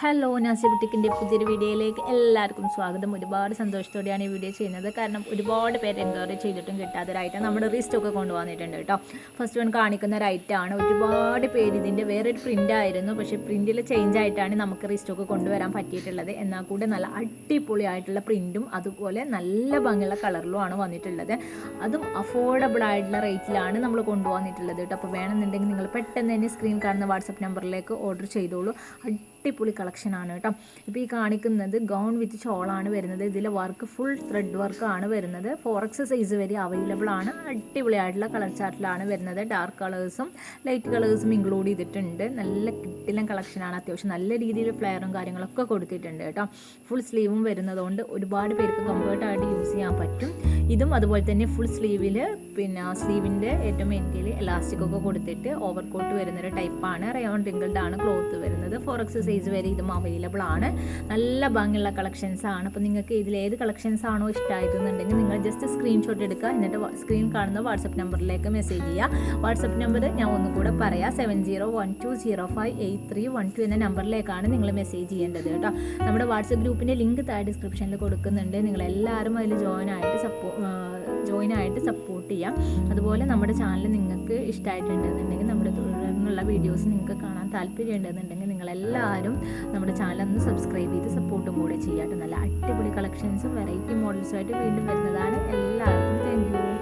Hello Nazi ബുട്ടിക്കിന്റെ പുതിയൊരു വീഡിയോയിലേക്ക് എല്ലാവർക്കും സ്വാഗതം. ഒരുപാട് സന്തോഷത്തോടെയാണ് ഈ വീഡിയോ ചെയ്യുന്നത്. കാരണം ഒരുപാട് പേര് എൻക്വയറി ചെയ്തിട്ടും കിട്ടാത്തൊരൈറ്റം നമ്മുടെ റിസ്റ്റൊക്കെ കൊണ്ടുവന്നിട്ടുണ്ട് കേട്ടോ. ഫസ്റ്റ് വൺ കാണിക്കുന്ന ഐറ്റമാണ് ഒരുപാട് പേര് ഇതിന്റെ വേറൊരു പ്രിന്റ് ആയിരുന്നു. പക്ഷേ പ്രിന്റിൽ ചേഞ്ച് ആയിട്ടാണ് നമുക്ക് റിസ്റ്റൊക്കെ കൊണ്ടുവരാൻ പറ്റിയിട്ടുള്ളത്. എന്നാൽ കൂടെ നല്ല അടിപൊളിയായിട്ടുള്ള പ്രിന്റും അതുപോലെ നല്ല ഭംഗിയുള്ള കളറിലുമാണ് വന്നിട്ടുള്ളത്. അതും അഫോർഡബിൾ ആയിട്ടുള്ള റേറ്റിലാണ് നമ്മൾ കൊണ്ടുവന്നിട്ടുള്ളത് കേട്ടോ. അപ്പോൾ വേണമെന്നുണ്ടെങ്കിൽ നിങ്ങൾ പെട്ടെന്ന് തന്നെ സ്ക്രീൻ കാണുന്ന വാട്സപ്പ് നമ്പറിലേക്ക് ഓർഡർ ചെയ്തോളൂ. അടിപൊളി കളക്ഷനാണ് കേട്ടോ. ഇപ്പോൾ ഈ കാണിക്കുന്നത് ഗൗൺ വിത്ത് ഷോളാണ് വരുന്നത്. ഇതിലെ വർക്ക് ഫുൾ ത്രെഡ് വർക്ക് ആണ് വരുന്നത്. ഫോർ എക്സ് സൈസ് വരെ അവൈലബിൾ ആണ്. അടിപൊളിയായിട്ടുള്ള കളർ ചാർട്ടിലാണ് വരുന്നത്. ഡാർക്ക് കളേഴ്സും ലൈറ്റ് കളേഴ്സും ഇൻക്ലൂഡ് ചെയ്തിട്ടുണ്ട്. നല്ല കിട്ടിലൻ ആണ്. അത്യാവശ്യം നല്ല രീതിയിൽ ഫ്ലെയറും കാര്യങ്ങളൊക്കെ കൊടുത്തിട്ടുണ്ട് കേട്ടോ. ഫുൾ സ്ലീവും വരുന്നതുകൊണ്ട് ഒരുപാട് പേർക്ക് കംഫേർട്ടായിട്ട് യൂസ് ചെയ്യാൻ പറ്റും. ഇതും അതുപോലെ തന്നെ ഫുൾ സ്ലീവിൽ പിന്നെ സ്ലീവിന്റെ ഏറ്റവും എൻഡിൽ ഇലാസ്റ്റിക് ഒക്കെ കൊടുത്തിട്ട് ഓവർ കോട്ട് വരുന്നൊരു ടൈപ്പാണ് റയോൺ ആണ് ക്ലോത്ത് വരുന്നത്. ഫോർ എക്സ് സൈസ് വരെ ഇതും അവൈലബിൾ ആണ്. നല്ല ഭംഗിയുള്ള കളക്ഷൻസ് ആണ് അപ്പോൾ നിങ്ങൾക്ക് ഇതിൽ ഏത് കളക്ഷൻസ് ആണോ ഇഷ്ടമായിരുന്നുണ്ടെങ്കിൽ നിങ്ങൾ ജസ്റ്റ് സ്ക്രീൻഷോട്ട് എടുക്കുക. എന്നിട്ട് സ്ക്രീൻ കാണുന്ന വാട്സപ്പ് നമ്പറിലേക്ക് മെസ്സേജ് ചെയ്യുക. വാട്സപ്പ് നമ്പർ ഞാൻ ഒന്നുകൂടെ പറയാം. Seven zero one two zero five eight three one two എന്ന നമ്പറിലേക്കാണ് നിങ്ങൾ മെസ്സേജ് ചെയ്യേണ്ടത് കേട്ടോ. നമ്മുടെ വാട്സപ്പ് ഗ്രൂപ്പിന്റെ ലിങ്ക് താഴെ ഡിസ്ക്രിപ്ഷനിൽ കൊടുക്കുന്നുണ്ട്. നിങ്ങൾ എല്ലാവരും അതിൽ ജോയിൻ ആയിട്ട് സപ്പോ ജോയിൻ ആയിട്ട് സപ്പോർട്ട് ചെയ്യാം. അതുപോലെ നമ്മുടെ ചാനൽ നിങ്ങൾക്ക് ഇഷ്ടമായിട്ടുണ്ടെന്നുണ്ടെങ്കിൽ നമ്മുടെ തുടർന്നുള്ള വീഡിയോസ് നിങ്ങൾക്ക് കാണാൻ താല്പര്യം ഉണ്ടെന്നുണ്ടെങ്കിൽ നിങ്ങളെല്ലാവരും നമ്മുടെ ചാനൽ ഒന്ന് സബ്സ്ക്രൈബ് ചെയ്ത് സപ്പോർട്ടും കൂടെ ചെയ്യാട്ടോ. നല്ല അടിപൊളി കളക്ഷൻസും വെറൈറ്റി മോഡൽസുമായിട്ട് വീണ്ടും വരുന്നതാണ്. എല്ലാവർക്കും താങ്ക് യു